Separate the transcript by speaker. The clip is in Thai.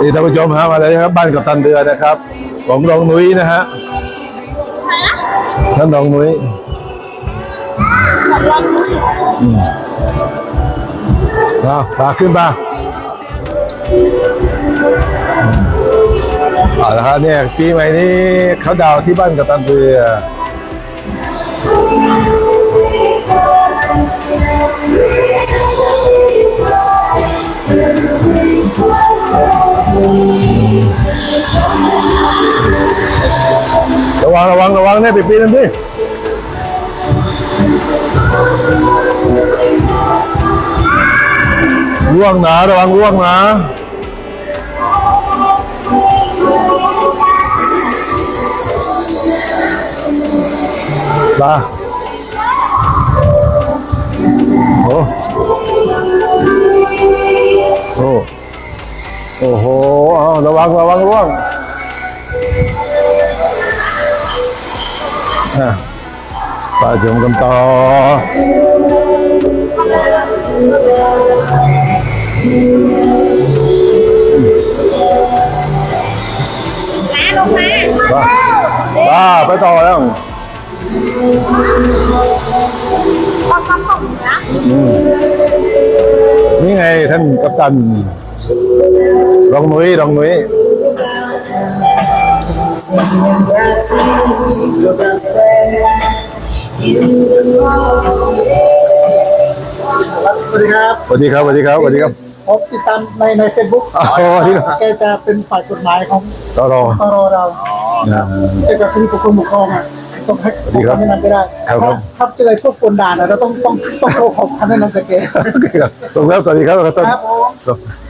Speaker 1: นี่ท่านผู้ชมฮะมาเลยครับ บ้านกับตันเดือนะครับ ของรองนุ้ยนะฮะท่านรองนุ้ยอืมเอาพาขึ้นมาเอาละครับเนี่ยปีใหม่นี้เขาดาวที่บ้านกับตันเดือ วังระวังระวังเนี่ยปีปีนั่นดิร่วงนะระวังร่วงนะมาโอ้โอ้โอ้โหเอาระวังระวังร่วง ไปชมกันต่อ
Speaker 2: ลงมา
Speaker 1: ไปไปต่อแล้ว
Speaker 2: พอคำผมนะ
Speaker 1: นี่ไงท่านกัปตันรองนุ้ยรองนุ้ย
Speaker 3: สวัสดีครับ
Speaker 1: สวัสดีครับสวัสดีครับสวัสดีครับ
Speaker 3: ผมติดตามในในเฟซบุ๊ก
Speaker 1: อ๋อสวัสดีครับ
Speaker 3: แกจะเป็นฝ่ายกฎหมายของ
Speaker 1: ต่อรอ
Speaker 3: ตรเรา
Speaker 1: นะ
Speaker 3: เกี่ยวกับคดีปกครองปกครองอะต้องให้
Speaker 1: สวัสดีครับ
Speaker 3: คำแนะนำไปได้
Speaker 1: ครับครับ
Speaker 3: ถ้าเจอพวกคนด่าน่ะเราต้องต้องต้องโทรขอคำแนะนำจากแก
Speaker 1: โอเคครับสวัสดีครับสวัสดีครับกัปตัน
Speaker 3: ครับผม